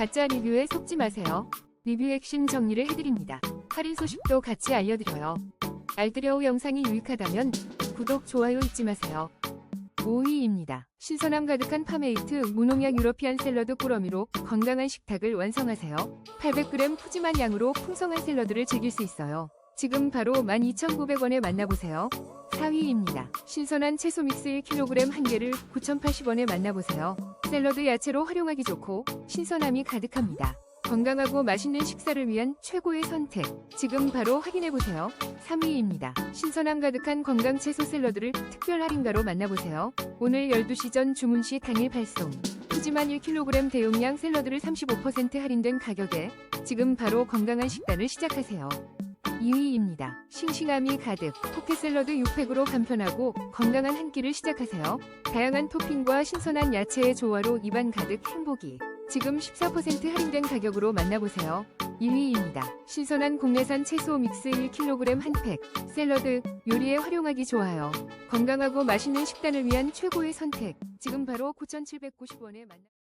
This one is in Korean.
가짜 리뷰에 속지 마세요. 리뷰 핵심 정리를 해드립니다. 할인 소식도 같이 알려드려요. 알뜰여우 영상이 유익하다면 구독, 좋아요 잊지 마세요. 5위입니다. 신선함 가득한 파메이트 무농약 유러피안 샐러드 꾸러미로 건강한 식탁을 완성하세요. 800g 푸짐한 양으로 풍성한 샐러드를 즐길 수 있어요. 지금 바로 12,900원에 만나보세요. 4위입니다. 신선한 채소 믹스 1kg 한 개를 9,080원에 만나보세요. 샐러드 야채로 활용하기 좋고 신선함이 가득합니다. 건강하고 맛있는 식사를 위한 최고의 선택. 지금 바로 확인해보세요. 3위입니다. 신선함 가득한 건강 채소 샐러드를 특별 할인가로 만나보세요. 오늘 12시 전 주문 시 당일 발송. 푸짐한 1kg 대용량 샐러드를 35% 할인된 가격에 지금 바로 건강한 식단을 시작하세요. 2위입니다. 싱싱함이 가득 포켓 샐러드 6팩으로 간편하고 건강한 한 끼를 시작하세요. 다양한 토핑과 신선한 야채의 조화로 입안 가득 행복이. 지금 14% 할인된 가격으로 만나보세요. 1위입니다. 신선한 국내산 채소 믹스 1kg 한 팩. 샐러드 요리에 활용하기 좋아요. 건강하고 맛있는 식단을 위한 최고의 선택. 지금 바로 9,790원에 만나